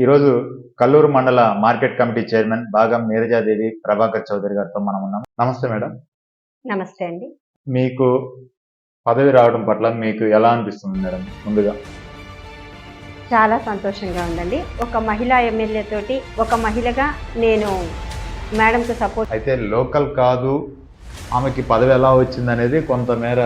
ఈరోజు కల్లూరు మండల market committee chairman భాగం నీరజాదేవి ప్రభాకర్ చౌదరి గారితో మనం ఉన్నాం. నమస్తే మేడం. నమస్తే అండి. మీకు పదవి రావడం పట్ల మీకు ఎలా అనిపిస్తుంది మేడం ముందుగా? చాలా సంతోషంగా ఉందండి. ఒక మహిళా ఎమ్మెల్యే తోటి ఒక మహిళగా నేను మేడంకు సపోర్ట్ అయితే లోకల్ కాదు ఆమెకి పదవి ఎలా వచ్చింది అనేది కొంతమేర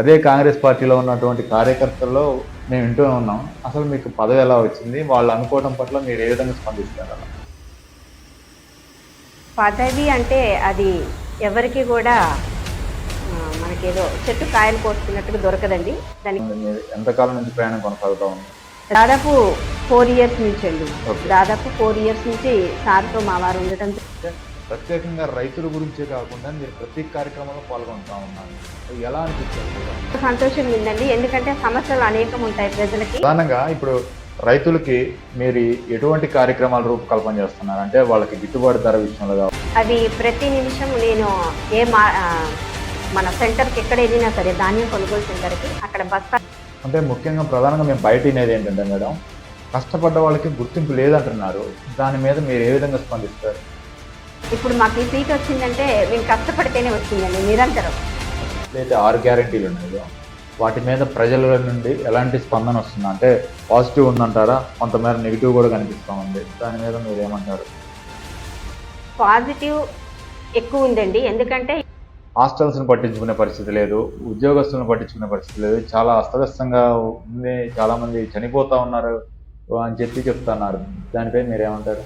అదే కాంగ్రెస్ పార్టీలో ఉన్నటువంటి కార్యకర్తల్లో మేము వింటూ ఉన్నాం. అసలు మీకు పదవి ఎలా వచ్చింది? వాళ్ళు అనుకోవడం పట్ల మీరు ఏ విధంగా స్పందిస్తారు? అలా పదవి అంటే అది ఎవరికి కూడా మనకేదో చెట్టు కాయలు కోసుకున్నట్టుగా దొరకదండి. దానికి ఎంతకాలం నుంచి ప్రయాణం కొనసాగుతూ ఉంది దాదాపు ఫోర్ ఇయర్స్ నుంచి అండి. దాదాపు ఫోర్ ఇయర్స్ నుంచి సార్తో మా వారు ఉండటం ప్రత్యేకంగా రైతుల గురించే కాకుండా మీరు ప్రతి కార్యక్రమంలో పాల్గొంటూ ఉన్నారు. అది ఎలా అనిపిస్తుంది? సంతోషంగా ఉందండి. ఎందుకంటే సమస్యలు అనేకం ఉంటాయి ప్రజలకి. ప్రధానంగా ఇప్పుడు రైతులకి మీరు ఎటువంటి కార్యక్రమాలు రూపకల్పన చేస్తున్నారు? అంటే వాళ్ళకి గిట్టుబాటు ధర విషయంలో అది ప్రతి నిమిషం నేను ఏ మా మన సెంటర్కి ఎక్కడ వెళ్ళినా సరే ధాన్యం కొనుగోలు సెంటర్కి అక్కడ బస్తా అంటే ముఖ్యంగా ప్రధానంగా మేము బయట వినేది ఏంటంటే మేడం కష్టపడ్డ వాళ్ళకి గుర్తింపు లేదంటున్నారు. దాని మీద మీరు ఏ విధంగా స్పందిస్తారు? ఇప్పుడు మాకు ఈ సీట్ వచ్చిందంటే మేము కష్టపడితేనే వచ్చిందండి నిరంతరం. అయితే ఆరు గ్యారంటీలు ఉన్నాయి వాటి మీద ప్రజల నుండి ఎలాంటి స్పందన వస్తుంది? అంటే పాజిటివ్ ఉందంటారా? కొంతమేర నెగిటివ్ కూడా కనిపిస్తూ ఉంది దాని మీద మీరు ఏమంటారు పాజిటివ్ ఎక్కువ ఉందండి. ఎందుకంటే హాస్టల్స్ని పట్టించుకునే పరిస్థితి లేదు ఉద్యోగస్తులను పట్టించుకునే పరిస్థితి లేదు. చాలా అస్తవ్యస్తంగా ఉంది. చాలా మంది చనిపోతా ఉన్నారు అని చెప్పి చెప్తున్నారు. దానిపై మీరు ఏమంటారు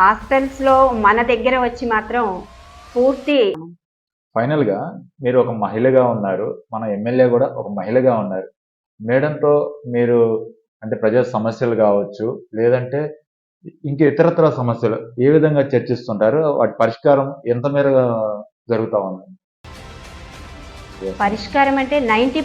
హాస్టల్స్లో మన దగ్గర వచ్చి మాత్రం పూర్తి ఫైనల్గా మీరు ఒక మహిళగా ఉన్నారు. మన ఎమ్మెల్యే కూడా ఒక మహిళగా ఉన్నారు. మేడంతో మీరు అంటే ప్రజా సమస్యలు కావచ్చు లేదంటే ఇంక ఇతరతర సమస్యలు ఏ విధంగా చర్చిస్తుంటారు? వాటి పరిష్కారం ఎంత మేర జరుగుతూ ఉంది? పరిష్కారం అంటే నైంటీ